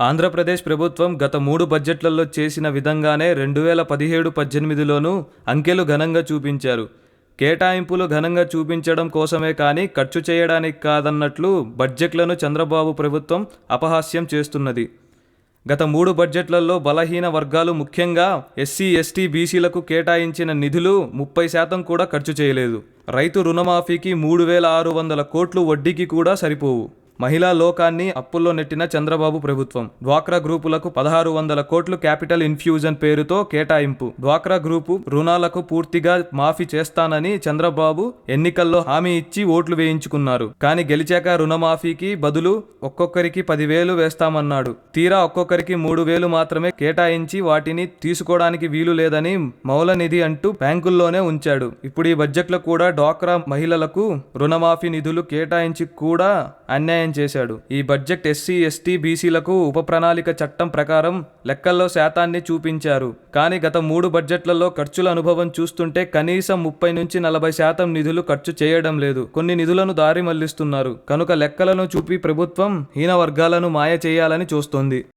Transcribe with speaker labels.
Speaker 1: ఆంధ్రప్రదేశ్ ప్రభుత్వం గత మూడు బడ్జెట్లలో చేసిన విధంగానే రెండు వేల పదిహేడు పద్దెనిమిదిలోనూ అంకెలు ఘనంగా చూపించారు. కేటాయింపులు ఘనంగా చూపించడం కోసమే కానీ ఖర్చు చేయడానికి కాదన్నట్లు బడ్జెట్లను చంద్రబాబు ప్రభుత్వం అపహాస్యం చేస్తున్నది. గత మూడు బడ్జెట్లలో బలహీన వర్గాలు ముఖ్యంగా ఎస్సీ ఎస్టీ బీసీలకు కేటాయించిన నిధులు ముప్పై శాతం కూడా ఖర్చు చేయలేదు. రైతు రుణమాఫీకి మూడు వేల ఆరు వందల కోట్లు వడ్డీకి కూడా సరిపోవు. మహిళా లోకాన్ని అప్పుల్లో నెట్టిన చంద్రబాబు ప్రభుత్వం. డ్వాక్రా గ్రూపులకు పదహారు వందల కోట్లు క్యాపిటల్ ఇన్ఫ్యూజన్ పేరుతో కేటాయింపు. డ్వాక్రా గ్రూపు రుణాలకు పూర్తిగా మాఫీ చేస్తానని చంద్రబాబు ఎన్నికల్లో హామీ ఇచ్చి ఓట్లు వేయించుకున్నారు. కానీ గెలిచాక రుణమాఫీకి బదులు ఒక్కొక్కరికి పదివేలు వేస్తామన్నాడు. తీరా ఒక్కొక్కరికి మూడు వేలు మాత్రమే కేటాయించి వాటిని తీసుకోవడానికి వీలు లేదని మౌలనిధి అంటూ బ్యాంకుల్లోనే ఉంచాడు. ఇప్పుడు ఈ బడ్జెట్లో కూడా డ్వాక్రా మహిళలకు రుణమాఫీ నిధులు కేటాయించి కూడా అన్యాయం అన్యాయం చేశాడు. ఈ బడ్జెట్ ఎస్సీ ఎస్టీ బీసీలకు ఉప ప్రణాళిక చట్టం ప్రకారం లెక్కల్లో శాతాన్ని చూపించారు. కానీ గత మూడు బడ్జెట్లలో ఖర్చుల అనుభవం చూస్తుంటే కనీసం ముప్పై నుంచి నలభై శాతం నిధులు ఖర్చు చేయడం లేదు. కొన్ని నిధులను దారి మళ్ళిస్తున్నారు. కనుక లెక్కలను చూపి ప్రభుత్వం హీన వర్గాలను మాయ చేయాలని చూస్తోంది.